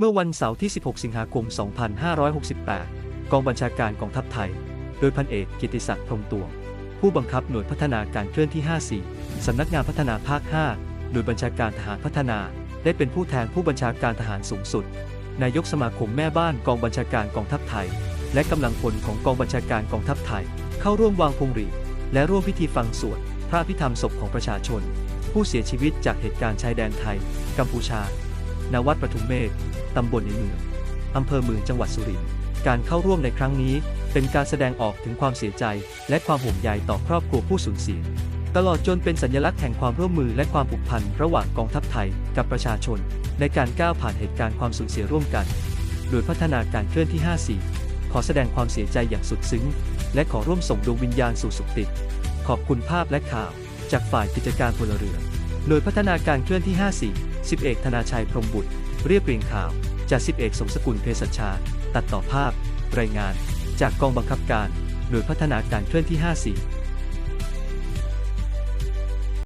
เมื่อวันเสาร์ที่ 16 สิงหาคม 2568 กองบัญชาการกองทัพไทย โดยพันเอกกิติศักดิ์พรมตวง ผู้บังคับหน่วยพัฒนาการเคลื่อนที่ 54 สำนักงานพัฒนาภาค 5 หน่วยบัญชาการทหารพัฒนา ได้เป็นผู้แทนผู้บัญชาการทหารสูงสุด นายกสมาคมแม่บ้านกองบัญชาการกองทัพไทย และกำลังพลของกองบัญชาการกองทัพไทย เข้าร่วมวางพวงหรีดและร่วมพิธีฟังสวดพระอภิธรรมศพของประชาชน ผู้เสียชีวิตจากเหตุการณ์ชายแดนไทย กัมพูชาณวัดประทุมเมฆ ตำบลในเมืองอำเภอเมืองจังหวัดสุรินทร์การเข้าร่วมในครั้งนี้ เป็นการแสดงออกถึงความเสียใจ และความห่วงใยต่อครอบครัวผู้สูญเสีย ตลอดจนเป็นสัญลักษณ์แห่งความร่วมมือและความผูกพันระหว่างกองทัพไทยกับประชาชน ในการก้าวผ่านเหตุการณ์ความสูญเสียร่วมกัน โดยพัฒนาการเคลื่อนที่ 54 ขอแสดงความเสียใจอย่างสุดซึ้ง และขอร่วมส่งดวงวิญญาณสู่สุคติ ขอบคุณภาพและข่าว จากฝ่ายกิจการพลเรือนโดยพัฒนาการเคลื่อนที่ 54 10เอกธนาชัยพรมบุตร เรียบเรียงข่าว จาก10เอกสมสกุลเพศชา ตัดต่อภาพ รายงาน จากกองบังคับการ หน่วยพัฒนาการเคลื่อนที่ 54